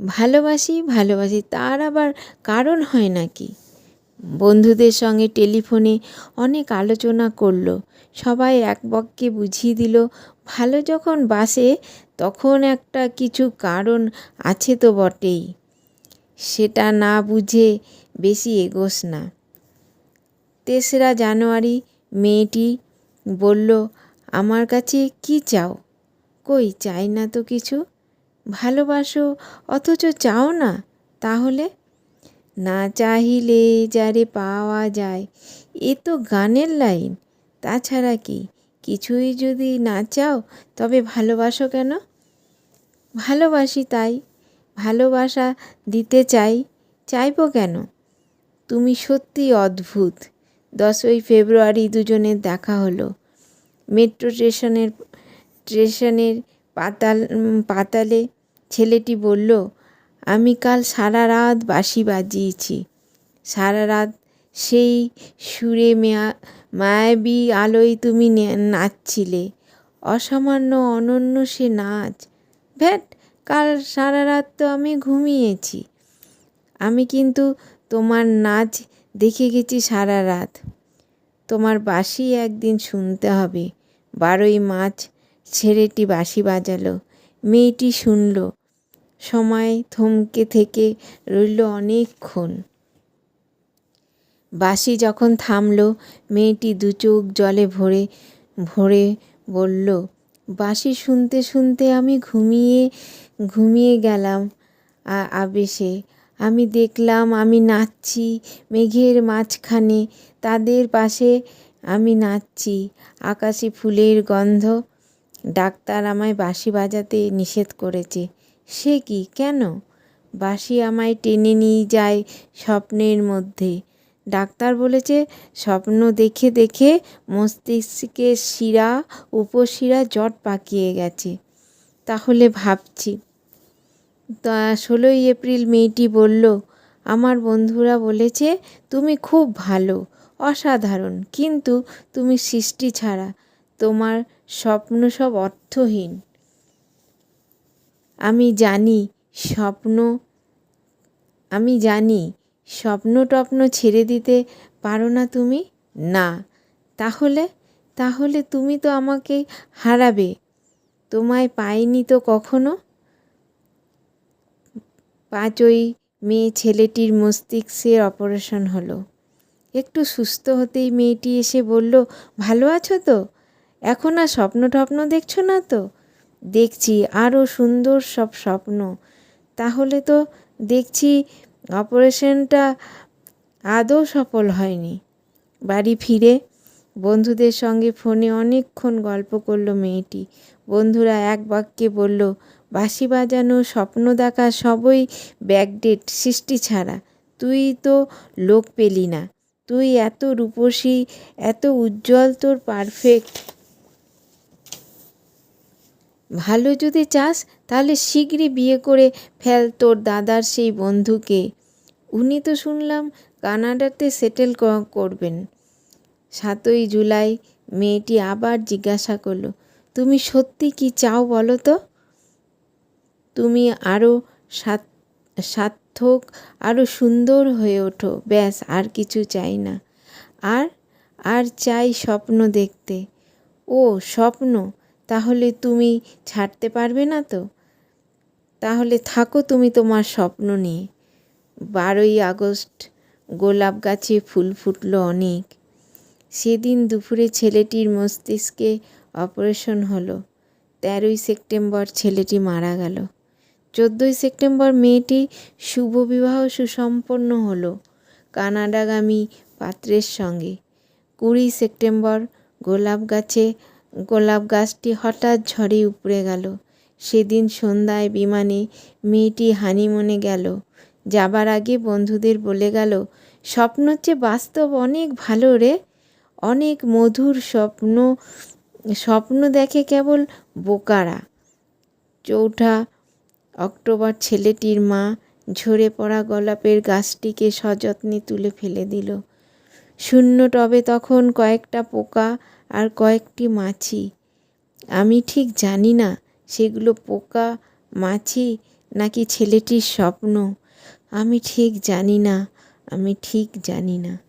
ভালোবাসি ভালোবাসি, তার আবার কারণ হয় নাকি? বন্ধুদের সঙ্গে টেলিফোনে অনেক আলোচনা করল। সবাই এক বককে বুঝিয়ে দিল, ভালো যখন বাসে, তখন একটা কিছু কারণ আছে তো বটেই। সেটা না বুঝে বেশি এগোস না। তেসরা জানুয়ারি মেয়েটি বলল, আমার কাছে কি চাও? কই, চাই না তো কিছু। ভালোবাসো, অথচ চাও না? তাহলে? না চাহিলে যারে পাওয়া যায়, এ তো গানের লাইন। তাছাড়া কি? কিছুই যদি না চাও, তবে ভালোবাসো কেন? ভালোবাসি তাই, ভালোবাসা দিতে চাই, চাইব কেন? তুমি সত্যি অদ্ভুত। দশই ফেব্রুয়ারি দুজনের দেখা হলো। মেট্রো স্টেশনের স্টেশনের পাতাল পাতালে ছেলেটি বলল, আমি কাল সারা রাত বাঁশি বাজিয়েছি। সারা রাত সেই সুরে মেয়া, মায়াবী আলোয় তুমি নাচছিলে। অসামান্য অনন্য সে নাচ। ভ্যাট, কাল সারা রাত তো আমি ঘুমিয়েছি। আমি কিন্তু তোমার নাচ দেখে গেছি সারা রাত। তোমার বাসি একদিন শুনতে হবে। বারোই মার্চ ছেলেটি বাঁশি বাজালো, মেয়েটি শুনল। সময় থমকে থেকে রইল অনেকক্ষণ। বাঁশি যখন থামলো, মেয়েটি দু চোখ জলে ভরে ভরে বলল, বাঁশি শুনতে শুনতে আমি ঘুমিয়ে ঘুমিয়ে গেলাম আবেশে। আমি দেখলাম আমি নাচছি মেঘের মাঝখানে, তাদের পাশে আমি নাচছি। আকাশে ফুলের গন্ধ ডাক্তার আমায় বাঁশি বাজাতে নিষেধ করেছে। সে কি? কেন? বাঁশি আমায় টেনে নিয়ে যায় স্বপ্নের মধ্যে। ডাক্তার বলেছে, স্বপ্ন দেখে দেখে মস্তিষ্কের শিরা, উপশিরা জট পাকিয়ে গেছে। তাহলে ভাবছি। তা, ষোলোই এপ্রিল মেয়েটি বলল, আমার বন্ধুরা বলেছে, তুমি খুব ভালো, অসাধারণ, কিন্তু তুমি সৃষ্টি ছাড়া। তোমার স্বপ্ন সব অর্থহীন। আমি জানি স্বপ্ন, আমি জানি স্বপ্ন টপ্ন ছেড়ে দিতে পারো না তুমি? না। তাহলে তাহলে তুমি তো আমাকে হারাবে। তোমায় পাইনি তো কখনো? পাঁচই মেয়ে ছেলেটির মস্তিষ্কের অপারেশন হলো। একটু সুস্থ হতেই মেয়েটি এসে বলল, ভালো আছো তো? এখন আর স্বপ্ন টপ্ন দেখছ না তো? দেখছি আরও সুন্দর সব স্বপ্ন। তাহলে তো দেখছি অপারেশনটা আদৌ সফল হয়নি। বাড়ি ফিরে বন্ধুদের সঙ্গে ফোনে অনেকক্ষণ গল্প করল মেয়েটি। বন্ধুরা এক বাক্যে বলল, বাঁশি বাজানো, স্বপ্ন দেখা সবই ব্যাকডেট, সৃষ্টি ছাড়া। তুই তো লোক পেলি না। তুই এত রূপসী, এত উজ্জ্বল, তোর পারফেক্ট ভালো যদি চাস, তাহলে শীঘ্রই বিয়ে করে ফেল তোর দাদার সেই বন্ধুকে। উনি তো শুনলাম কানাডাতে সেটেল করবেন। সাতই জুলাই, মেয়েটি আবার জিজ্ঞাসা করল, তুমি সত্যি কি চাও বলো তো? তুমি আরও সার্থক আরও সুন্দর হয়ে ওঠো, ব্যাস, আর কিছু চাই না। আর আর চাই স্বপ্ন দেখতে। ও, স্বপ্ন? তাহলে তুমি ছাড়তে পারবে না তো? তাহলে থাকো তুমি তোমার স্বপ্ন নিয়ে। বারোই আগস্ট গোলাপ গাছে ফুল ফুটলো অনেক। সেদিন দুপুরে ছেলেটির মস্তিষ্কে অপারেশন হলো। তেরোই সেপ্টেম্বর ছেলেটি মারা গেল। চোদ্দোই সেপ্টেম্বর মেয়েটি শুভ বিবাহ সুসম্পন্ন হলো কানাডাগামী পাত্রের সঙ্গে। কুড়ি সেপ্টেম্বর গোলাপ গাছে গোলাপ গাছটি হঠাৎ ঝড়ে উপড়ে গেল। সেদিন সন্ধ্যায় বিমানে মেয়েটি হানিমুনে গেল। যাবার আগে বন্ধুদের বলে গেল, স্বপ্ন চেয়ে বাস্তব অনেক ভালো রে। অনেক মধুর স্বপ্ন স্বপ্ন দেখে কেবল বোকারা। চৌঠা অক্টোবর ছেলেটির মা ঝরে পড়া গোলাপের গাছটিকে সযত্নে তুলে ফেলে দিল। শূন্য টবে তখন কয়েকটা পোকা আর কয়েকটি মাছি। আমি ঠিক জানি না সেগুলো পোকা, মাছি নাকি ছেলেটির স্বপ্ন। আমি ঠিক জানি না, আমি ঠিক জানি না।